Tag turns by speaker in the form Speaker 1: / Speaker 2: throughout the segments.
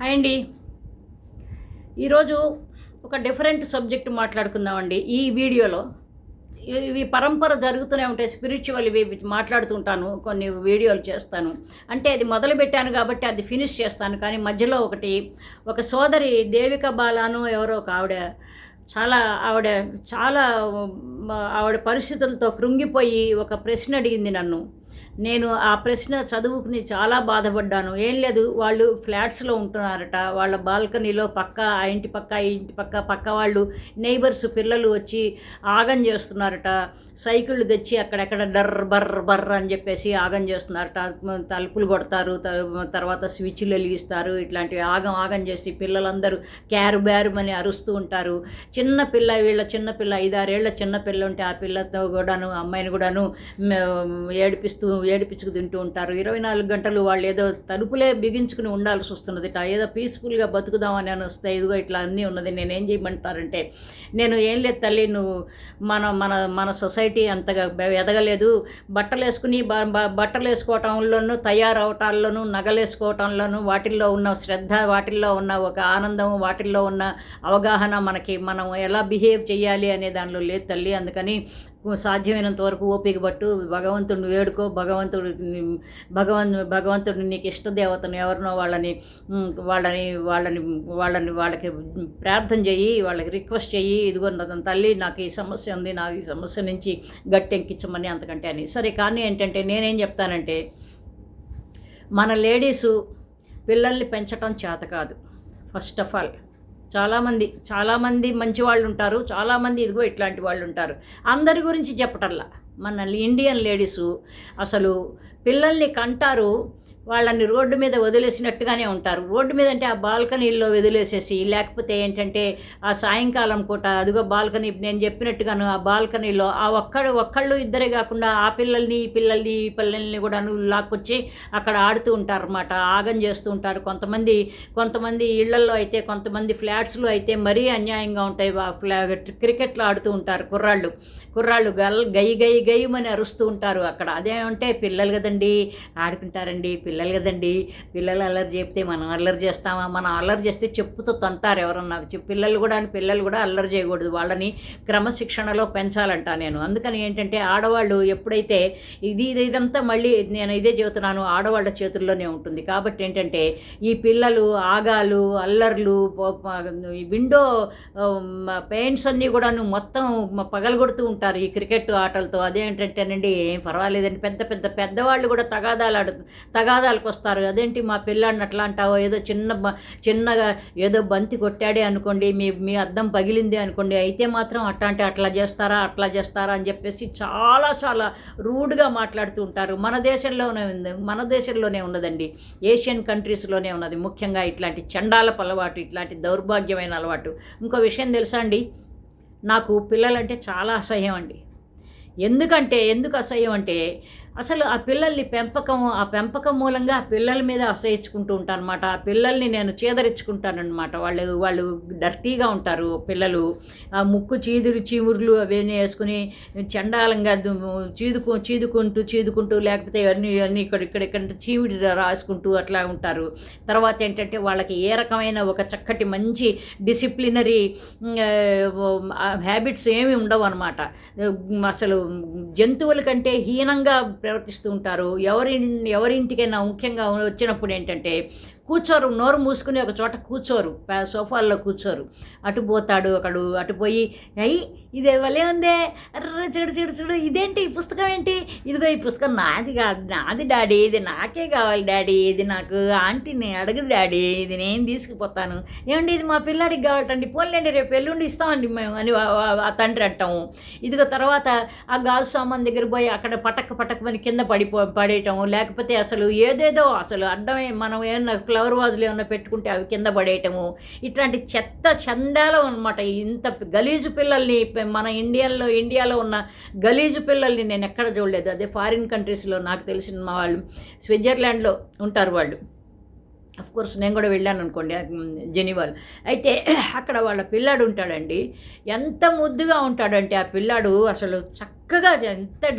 Speaker 1: Hi అండి. ఈరోజు ఒక డిఫరెంట్ సబ్జెక్ట్ మాట్లాడుకుందామండి. ఈ వీడియోలో ఇవి పరంపర జరుగుతూనే ఉంటాయి. స్పిరిచువల్ ఇవి మాట్లాడుతుంటాను. కొన్ని వీడియోలు చేస్తాను. అంటే అది మొదలు పెట్టాను కాబట్టి అది ఫినిష్ చేస్తాను. కానీ మధ్యలో ఒకటి ఒక సోదరి దేవిక బాలాను ఎవరో ఒక ఆవిడ చాలా ఆవిడ చాలా ఆవిడ పరిస్థితులతో కృంగిపోయి ఒక ప్రశ్న అడిగింది నన్ను. నేను ఆ ప్రశ్న చదువుకుని చాలా బాధపడ్డాను. ఏం లేదు వాళ్ళు ఫ్లాట్స్లో ఉంటున్నారట. వాళ్ళ బాల్కనీలో పక్క ఆ ఇంటి పక్క ఈ ఇంటి పక్క పక్క వాళ్ళు నైబర్స్ పిల్లలు వచ్చి ఆగం చేస్తున్నారట. సైకిళ్ళు తెచ్చి అక్కడెక్కడ డర్ బర్ర బర్ర అని చెప్పేసి ఆగం చేస్తున్నారట. తలుపులు కొడతారు త- తర్వాత స్విచ్లు వెలిగిస్తారు. ఇట్లాంటివి ఆగం ఆగం చేసి పిల్లలందరూ క్యారు బ్యారుమని అరుస్తూ ఉంటారు. చిన్న పిల్ల వీళ్ళ చిన్న పిల్ల ఐదారేళ్ళ చిన్న పిల్ల ఉంటే ఆ పిల్లతో కూడాను అమ్మాయిని కూడాను ఏడిపిస్తూ ఏడిపించుకు తింటూ ఉంటారు. ఇరవై నాలుగు గంటలు వాళ్ళు ఏదో తలుపులే బిగించుకుని ఉండాల్సి వస్తున్నది. ఏదో పీస్ఫుల్గా బతుకుదామని అని వస్తే ఇదిగో ఇట్లా అన్నీ ఉన్నది. నేను ఏం చేయమంటారంటే నేను ఏం లేదు తల్లి నువ్వు మన మన మన సొసైటీ అంతగా ఎదగలేదు. బట్టలు వేసుకుని బట్టలు వేసుకోవటంలోనూ తయారవటాల్లోనూ నగలు వేసుకోవటంలోనూ వాటిల్లో ఉన్న శ్రద్ధ వాటిల్లో ఉన్న ఒక ఆనందం వాటిల్లో ఉన్న అవగాహన మనకి మనం ఎలా బిహేవ్ చేయాలి అనే దానిలో లేదు తల్లి. అందుకని సాధ్యమైనంత వరకు ఓపిక పట్టు భగవంతుడిని వేడుకో భగవంతుడు భగవన్ భగవంతుడు నీకు ఇష్టదేవతను ఎవరినో వాళ్ళని వాళ్ళని వాళ్ళని వాళ్ళని వాళ్ళకి ప్రార్థన చెయ్యి వాళ్ళకి రిక్వెస్ట్ చెయ్యి ఇదిగో నా తల్లి నాకు ఈ సమస్య ఉంది నాకు ఈ సమస్య నుంచి గట్టెంకించమని అంతకంటే అని. సరే కానీ ఏంటంటే నేనేం చెప్తానంటే మన లేడీసు పిల్లల్ని పెంచటం చేత కాదు. ఫస్ట్ ఆఫ్ ఆల్ చాలామంది చాలామంది మంచి వాళ్ళు ఉంటారు చాలామంది ఇదిగో ఇట్లాంటి వాళ్ళు ఉంటారు అందరి గురించి చెప్పటల్లా మన ఇండియన్ లేడీసు అసలు పిల్లల్ని కంటారు వాళ్ళని రోడ్డు మీద వదిలేసినట్టుగానే ఉంటారు. రోడ్డు మీద అంటే ఆ బాల్కనీల్లో వదిలేసేసి లేకపోతే ఏంటంటే ఆ సాయంకాలం పూట అదిగో బాల్కనీ నేను చెప్పినట్టుగాను ఆ బాల్కనీలో ఆ ఒక్కడు ఒక్కళ్ళు ఇద్దరే కాకుండా ఆ పిల్లల్ని ఈ పిల్లల్ని ఈ పిల్లల్ని కూడా లాక్కొచ్చి అక్కడ ఆడుతూ ఉంటారు అన్నమాట ఆగం చేస్తూ ఉంటారు. కొంతమంది కొంతమంది ఇళ్ళలో అయితే కొంతమంది ఫ్లాట్స్లో అయితే మరీ అన్యాయంగా ఉంటాయి. క్రికెట్లో ఆడుతూ ఉంటారు కుర్రాళ్ళు. కుర్రాళ్ళు గల్ గై గై గయ్యమని అరుస్తూ ఉంటారు అక్కడ. అదేమంటే పిల్లలు కదండి ఆడుకుంటారండి పిల్లలు కదండి. పిల్లలు అల్లరి చెప్తే మనం అల్లరి చేస్తామా? మనం అల్లరి చేస్తే చెప్పుతో తంతారు ఎవరన్నా. పిల్లలు కూడా పిల్లలు కూడా అల్లరి చేయకూడదు. వాళ్ళని క్రమశిక్షణలో పెంచాలంట నేను. అందుకని ఏంటంటే ఆడవాళ్ళు ఎప్పుడైతే ఇది ఇది ఇదంతా మళ్ళీ నేను ఇదే చెబుతున్నాను. ఆడవాళ్ళ చేతుల్లోనే ఉంటుంది. కాబట్టి ఏంటంటే ఈ పిల్లలు ఆగాలు అల్లర్లు విండో పెయింట్స్ అన్నీ కూడాను మొత్తం పగలగొడుతూ ఉంటారు ఈ క్రికెట్ ఆటలతో. అదేంటంటేనండి ఏం పర్వాలేదండి. పెద్ద పెద్ద పెద్దవాళ్ళు కూడా తగాదాలు ఆడు తగాదాలకు వస్తారు. అదేంటి మా పిల్లాడిని అట్లా అంటావో ఏదో చిన్న చిన్నగా ఏదో బంతి కొట్టాడే అనుకోండి మీ మీ అద్దం పగిలింది అనుకోండి అయితే మాత్రం అట్లా అంటే అట్లా చేస్తారా అట్లా చేస్తారా అని చెప్పేసి చాలా చాలా రూడ్గా మాట్లాడుతూ ఉంటారు. మన దేశంలోనే ఉంది మన దేశంలోనే ఉన్నదండి. ఏషియన్ కంట్రీస్లోనే ఉన్నది. ముఖ్యంగా ఇట్లాంటి చండాలపు అలవాటు ఇట్లాంటి దౌర్భాగ్యమైన అలవాటు. ఇంకో విషయం తెలుసా అండి? నాకు పిల్లలంటే చాలా అసహ్యం అండి. ఎందుకంటే ఎందుకు అసహ్యం అంటే అసలు ఆ పిల్లల్ని పెంపకం ఆ పెంపకం మూలంగా ఆ పిల్లల మీద అసహించుకుంటూ ఉంటాను అనమాట ఆ పిల్లల్ని నేను చేదరించుకుంటానమాట వాళ్ళు వాళ్ళు డర్టీగా ఉంటారు పిల్లలు. ఆ ముక్కు చీదురు చీమురులు అవన్నీ వేసుకుని చండాలంగా దు- చీదుకు చీదుకుంటూ చీదుకుంటూ లేకపోతే అన్నీ అన్నీ ఇక్కడ ఇక్కడ ఇక్కడ చీమిడి రాసుకుంటూ అట్లా ఉంటారు. తర్వాత ఏంటంటే వాళ్ళకి ఏ రకమైన ఒక చక్కటి మంచి డిసిప్లినరీ హ్యాబిట్స్ ఏమి ఉండవు అనమాట అసలు జంతువుల కంటే హీనంగా ప్రవర్తిస్తూ ఉంటారు. ఎవరి ఎవరింటికైనా ముఖ్యంగా వచ్చినప్పుడు ఏంటంటే కూర్చోరు నోరు మూసుకుని ఒక చోట కూర్చోరు సోఫాల్లో కూర్చోరు. అటు పోతాడు ఒకడు అటు పోయి అయ్యి ఇది వలే ఉందే అర్ర చూడు చూడు చూడు ఇదేంటి ఈ పుస్తకం ఏంటి? ఇదిగో ఈ పుస్తకం నాది కాదు నాది డాడీ ఇది నాకే కావాలి డాడీ ఇది నాకు ఆంటీని అడగదు డాడీ ఇది నేను తీసుకుపోతాను. ఏమండి ఇది మా పిల్లాడికి కావాలండి పోన్లేండి రేపు ఎల్లుండి ఇస్తామండి మేము అని ఆ- తండ్రి అంటాము. ఇదిగో తర్వాత ఆ గాజు సామాన్ దగ్గర పోయి అక్కడ పటక్ పటక్ కింద పడిపో పడేయటం లేకపోతే అసలు ఏదేదో అసలు అడ్డమే మనం ఏమన్నా ఫ్లవర్ వాజులు ఏమైనా పెట్టుకుంటే అవి కింద పడేయటము. ఇట్లాంటి చెత్త చండాలం అనమాట ఇంత గలీజు పిల్లల్ని మన ఇండియాలో ఇండియాలో ఉన్న గలీజు పిల్లల్ని నేను ఎక్కడ చూడలేదు. అదే ఫారిన్ కంట్రీస్లో నాకు తెలిసిన మా వాళ్ళు స్విట్జర్లాండ్లో ఉంటారు వాళ్ళు. అఫ్ కోర్స్ నేను కూడా వెళ్ళాను అనుకోండి జెనీవాల్. అయితే అక్కడ వాళ్ళ పిల్లాడు ఉంటాడండి. ఎంత ముద్దుగా ఉంటాడంటే ఆ పిల్లాడు అసలు చక్క చక్కగా ఎంత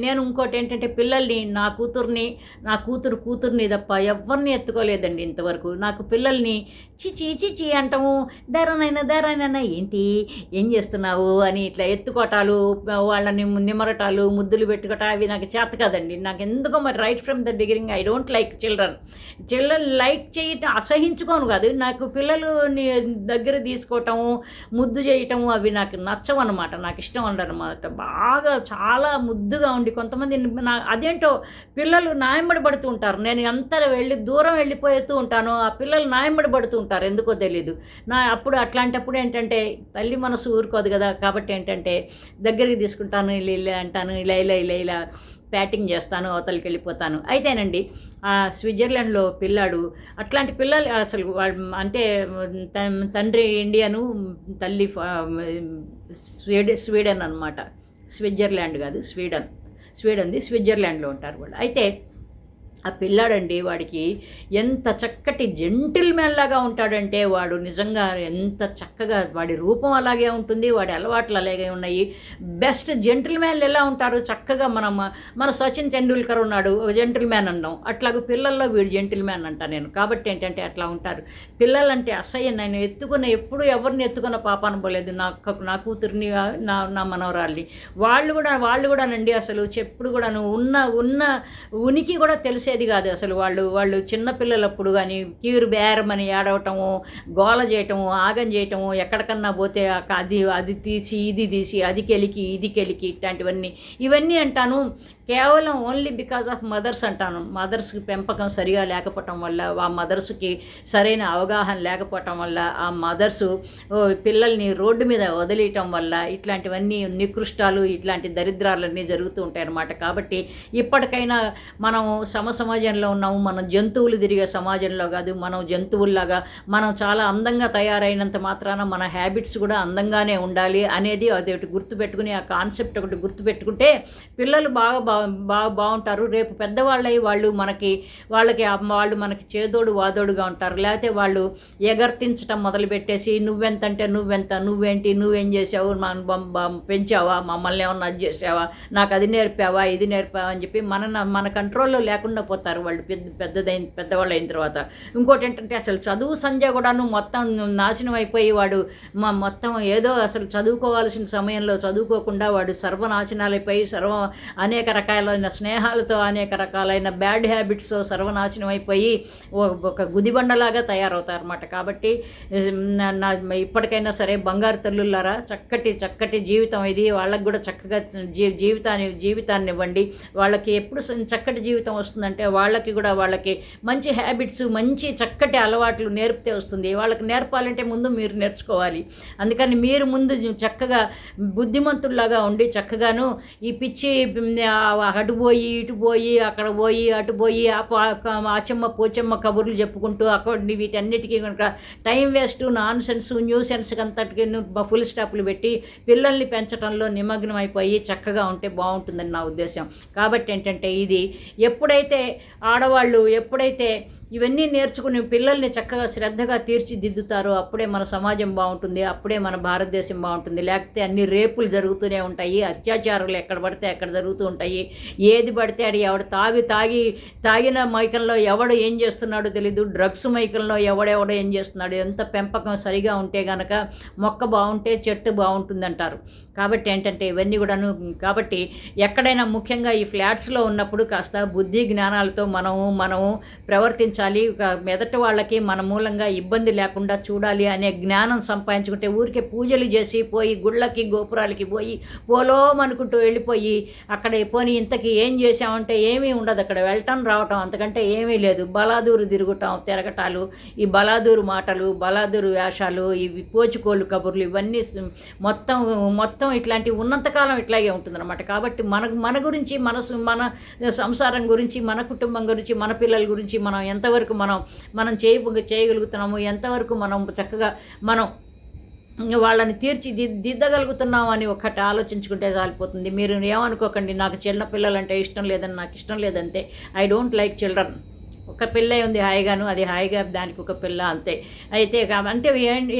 Speaker 1: నేను ఇంకోటి ఏంటంటే పిల్లల్ని నా కూతుర్ని నా కూతురు కూతుర్ని తప్ప ఎవరిని ఎత్తుకోలేదండి ఇంతవరకు. నాకు పిల్లల్ని చిచి చిచి అంటాము. ధరనైనా ధరనైనా ఏంటి? ఏం చేస్తున్నావు? అని ఇట్లా ఎత్తుకోటాలు వాళ్ళని నిమరటాలు ముద్దులు పెట్టుకోవటం అవి నాకు చేత కదండి. నాకు ఎందుకో మరి right from the beginning I don't like children children like చేయటం అసహించుకోను కాదు. నాకు పిల్లలని దగ్గర తీసుకోవటము ముద్దు చేయటము అవి నాకు నచ్చవు అనమాట నాకు ఇష్టం ఉండనమాట బాగా బాగా చాలా ముద్దుగా ఉండి కొంతమంది నా అదేంటో పిల్లలు నాయంబడి పడుతూ ఉంటారు. నేను ఎంత వెళ్ళి దూరం వెళ్ళిపోతూ ఉంటాను ఆ పిల్లలు నాయంబడి పడుతూ ఉంటారు. ఎందుకో తెలియదు నా అప్పుడు అట్లాంటప్పుడు ఏంటంటే తల్లి మనసు ఊరుకోదు కదా కాబట్టి ఏంటంటే దగ్గరికి తీసుకుంటాను ఇలా ఇలా అంటాను ఇలా ఇలా ఇలా ఇలా ప్యాటింగ్ చేస్తాను అవతలకి వెళ్ళిపోతాను. అయితేనండి ఆ స్విట్జర్లాండ్లో పిల్లాడు అట్లాంటి పిల్లలు అసలు అంటే తండ్రి ఇండియను తల్లి ఫ- స్వీడన్ అనమాట స్విట్జర్లాండ్ కాదు స్వీడన్. స్వీడన్ది స్విట్జర్లాండ్లో ఉంటారు వాళ్ళు. అయితే ఆ పిల్లాడండి వాడికి ఎంత చక్కటి జెంటిల్ మ్యాన్ లాగా ఉంటాడంటే వాడు నిజంగా ఎంత చక్కగా వాడి రూపం అలాగే ఉంటుంది వాడి అలవాట్లు అలాగే ఉన్నాయి. బెస్ట్ జెంటిల్మెన్లు ఎలా ఉంటారు? చక్కగా మనం మన సచిన్ తెండూల్కర్ ఉన్నాడు జెంటిల్మెన్ మ్యాన్ అన్నాం. అట్లాగే పిల్లల్లో వీడు జెంటిల్ మ్యాన్ అంట నేను. కాబట్టి ఏంటంటే అట్లా ఉంటారు. పిల్లలంటే అసహ్యం. నేను ఎత్తుకున్న ఎప్పుడు ఎవరిని ఎత్తుకున్న పాపాను పోలేదు. నా నా కూతుర్ని నా నా మనవరాల్ని. వాళ్ళు కూడా వాళ్ళు కూడానండి అసలు చెప్పుడు కూడాను ఉన్న ఉన్న ఉనికి కూడా తెలిసే తెలిసేది కాదు. అసలు వాళ్ళు వాళ్ళు చిన్నపిల్లలప్పుడు కానీ కీరు బేరమని ఏడవటము గోల చేయటము ఆగం చేయటము ఎక్కడికన్నా పోతే అది అది తీసి ఇది తీసి అది కెలికి ఇది కెలికి ఇట్లాంటివన్నీ. ఇవన్నీ అంటాను కేవలం ఓన్లీ బికాస్ ఆఫ్ మదర్స్ అంటాను. మదర్స్కి పెంపకం సరిగా లేకపోవటం వల్ల ఆ మదర్స్కి సరైన అవగాహన లేకపోవటం వల్ల ఆ మదర్స్ పిల్లల్ని రోడ్డు మీద వదిలేయటం వల్ల ఇట్లాంటివన్నీ నికృష్టాలు ఇట్లాంటి దరిద్రాలన్నీ జరుగుతూ ఉంటాయి అన్నమాట కాబట్టి ఇప్పటికైనా మనం సమ సమాజంలో ఉన్నాము మనం జంతువులు తిరిగే సమాజంలో కాదు మనం జంతువుల్లాగా మనం చాలా అందంగా తయారైనంత మాత్రాన మన హ్యాబిట్స్ కూడా అందంగానే ఉండాలి అనేది అది ఒకటి గుర్తుపెట్టుకుని ఆ కాన్సెప్ట్ ఒకటి గుర్తుపెట్టుకుంటే పిల్లలు బాగా బాగా బాగుంటారు. రేపు పెద్దవాళ్ళై వాళ్ళు మనకి వాళ్ళకి వాళ్ళు మనకి చేదోడు వాదోడుగా ఉంటారు. లేకపోతే వాళ్ళు ఎగర్తించటం మొదలుపెట్టేసి నువ్వెంత అంటే నువ్వెంత నువ్వేంటి నువ్వేం చేసావు పెంచావా? మమ్మల్ని ఏమన్నా అది చేసావా నాకు అది నేర్పావా? ఇది నేర్పావా? అని చెప్పి మన మన కంట్రోల్లో లేకుండా పోతారు వాళ్ళు పెద్ద పెద్దదైన పెద్దవాళ్ళు అయిన తర్వాత. ఇంకోటి ఏంటంటే అసలు చదువు సంధ్య కూడాను మొత్తం నాశనం అయిపోయి వాడు మా మొత్తం ఏదో అసలు చదువుకోవాల్సిన సమయంలో చదువుకోకుండా వాడు సర్వనాశనాలైపోయి సర్వ అనేక రకాలైన స్నేహాలతో అనేక రకాలైన బ్యాడ్ హ్యాబిట్స్ సర్వనాశనం అయిపోయి ఒక గుదిబండలాగా తయారవుతారు అన్నమాట కాబట్టి నా- ఇప్పటికైనా సరే బంగారు తల్లులారా చక్కటి చక్కటి జీవితం ఇది. వాళ్ళకి కూడా చక్కగా జీ జీవితాన్ని జీవితాన్ని ఇవ్వండి వాళ్ళకి ఎప్పుడు చక్కటి జీవితం వస్తుందంటే వాళ్ళకి కూడా వాళ్ళకి మంచి హ్యాబిట్స్ మంచి చక్కటి అలవాట్లు నేర్పితే వస్తుంది. వాళ్ళకి నేర్పాలంటే ముందు మీరు నేర్చుకోవాలి. అందుకని మీరు ముందు చక్కగా బుద్ధిమంతుల్లాగా ఉండి చక్కగాను ఈ పిచ్చి అటు పోయి ఇటు పోయి అక్కడ పోయి అటు పోయి ఆ పోచమ్మ కబుర్లు చెప్పుకుంటూ అక్కడ వీటన్నిటికీ కనుక టైం వేస్ట్ నాన్ సెన్స్ న్యూ సెన్స్కి అంతటికి ఫుల్ స్టాప్లు పెట్టి పిల్లల్ని పెంచడంలో నిమగ్నం అయిపోయి చక్కగా ఉంటే బాగుంటుందని నా ఉద్దేశం కాబట్టి ఏంటంటే ఇది ఎప్పుడైతే ఆడవాళ్ళు ఎప్పుడైతే ఇవన్నీ నేర్చుకుని పిల్లల్ని చక్కగా శ్రద్ధగా తీర్చిదిద్దుతారో. అప్పుడే మన సమాజం బాగుంటుంది అప్పుడే మన భారతదేశం బాగుంటుంది. లేకపోతే అన్ని రేపులు జరుగుతూనే ఉంటాయి. అత్యాచారాలు ఎక్కడ పడితే అక్కడ జరుగుతూ ఉంటాయి. ఏది పడితే అది ఎవడు తాగి తాగి తాగిన మైకంలో ఎవడు ఏం చేస్తున్నాడో తెలీదు. డ్రగ్స్ మైకంలో ఎవడెవడో ఏం చేస్తున్నాడు. ఎంత పెంపకం సరిగా ఉంటే గనక మొక్క బాగుంటే చెట్టు బాగుంటుంది అంటారు కాబట్టి ఏంటంటే ఇవన్నీ కూడాను కాబట్టి ఎక్కడైనా ముఖ్యంగా ఈ ఫ్లాట్స్లో ఉన్నప్పుడు కాస్త బుద్ధి జ్ఞానాలతో మనము మనము ప్రవర్తించ ఒక మెదటి వాళ్ళకి మన మూలంగా ఇబ్బంది లేకుండా చూడాలి అనే జ్ఞానం సంపాదించుకుంటే ఊరికే పూజలు చేసి పోయి గుళ్ళకి గోపురాలకి పోయి పోలోం అనుకుంటూ వెళ్ళిపోయి అక్కడ పోని ఇంతకీ ఏం చేసామంటే ఏమీ ఉండదు. అక్కడ వెళ్ళటం రావటం అంతకంటే ఏమీ లేదు. బలాదూరు తిరుగుటం తిరగటాలు ఈ బలాదూరు మాటలు బలాదూరు వేషాలు ఇవి పోచుకోలు కబుర్లు ఇవన్నీ మొత్తం మొత్తం ఇట్లాంటివి ఉన్నంతకాలం ఇట్లాగే ఉంటుందన్నమాట. కాబట్టి మన మన గురించి మనసు మన సంసారం గురించి మన కుటుంబం గురించి మన పిల్లల గురించి మనం ఎంత ఎంతవరకు మనం మనం చేయ చేయగలుగుతున్నాము ఎంతవరకు మనం చక్కగా మనం వాళ్ళని తీర్చి దిద్దగలుగుతున్నామని దిద్దగలుగుతున్నాం అని ఒకటి ఆలోచించుకుంటే సరిపోతుంది మీరు ఏమనుకోకండి నాకు చిన్న పిల్లలంటే ఇష్టం లేదని నాకు ఇష్టం లేదంటే ఐ డోంట్ లైక్ చిల్డ్రన్ ఒక పిల్ల ఉంది హాయిగాను అది హాయిగా దానికి ఒక పిల్ల అంతే. అయితే అంటే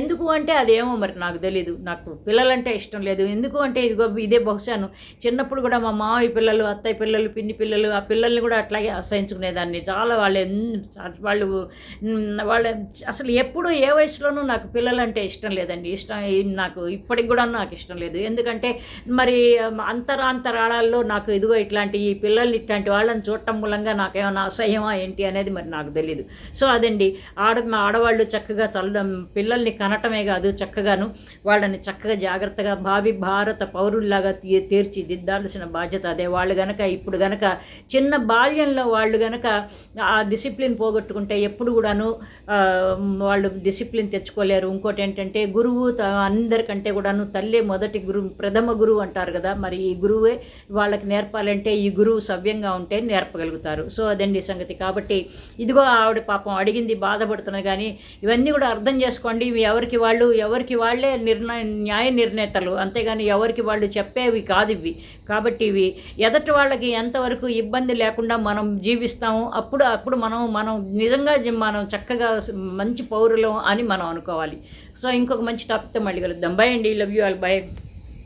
Speaker 1: ఎందుకు అంటే అదేమో మరి నాకు తెలీదు. నాకు పిల్లలంటే ఇష్టం లేదు. ఎందుకు అంటే ఇదిగో ఇదే బహుశాను చిన్నప్పుడు కూడా మా మామయ్య పిల్లలు అత్తయ్య పిల్లలు పిన్ని పిల్లలు ఆ పిల్లల్ని కూడా అట్లాగే అసహించుకునేదాన్ని చాలా వాళ్ళు వాళ్ళు వాళ్ళ అసలు ఎప్పుడు ఏ వయసులోనూ నాకు పిల్లలంటే ఇష్టం లేదండి. ఇష్టం నాకు ఇప్పటికి కూడా నాకు ఇష్టం లేదు. ఎందుకంటే మరి అంతరాంతరాళాల్లో నాకు ఇదిగో ఇట్లాంటి ఈ పిల్లలు ఇట్లాంటి వాళ్ళని చూడటం మూలంగా నాకేమైనా అసహ్యమా ఏంటి అనేది మరి నాకు తెలియదు సో అదండి ఆడ మా ఆడవాళ్ళు చక్కగా చల్ల పిల్లల్ని కనటమే కాదు చక్కగాను వాళ్ళని చక్కగా జాగ్రత్తగా భావి భారత పౌరుల్లాగా తీ తీర్చిదిద్దాల్సిన బాధ్యత అదే. వాళ్ళు గనక ఇప్పుడు గనక చిన్న బాల్యంలో వాళ్ళు గనక ఆ డిసిప్లిన్ పోగొట్టుకుంటే ఎప్పుడు కూడాను వాళ్ళు డిసిప్లిన్ తెచ్చుకోలేరు. ఇంకోటి ఏంటంటే గురువు త- అందరికంటే కూడాను తల్లే మొదటి గురువు ప్రథమ గురువు అంటారు కదా మరి ఈ గురువే వాళ్ళకి నేర్పాలంటే ఈ గురువు సవ్యంగా ఉంటే నేర్పగలుగుతారు. సో అదండి సంగతి. కాబట్టి ఇదిగో ఆవిడ పాపం అడిగింది బాధపడుతున్నది కానీ ఇవన్నీ కూడా అర్థం చేసుకోండి. ఎవరికి వాళ్ళు ఎవరికి వాళ్ళే నిర్ణయ న్యాయ నిర్ణేతలు. అంతేగాని ఎవరికి వాళ్ళు చెప్పేవి కాదు ఇవి. కాబట్టి ఇవి ఎదటి వాళ్ళకి ఎంతవరకు ఇబ్బంది లేకుండా మనం జీవిస్తాము అప్పుడు అప్పుడు మనం మనం నిజంగా మనం చక్కగా మంచి పౌరులం అని మనం అనుకోవాలి. సో ఇంకొక మంచి టాపిక్తో మళ్ళీ కలుద్దాం. బై అండి. Love you all by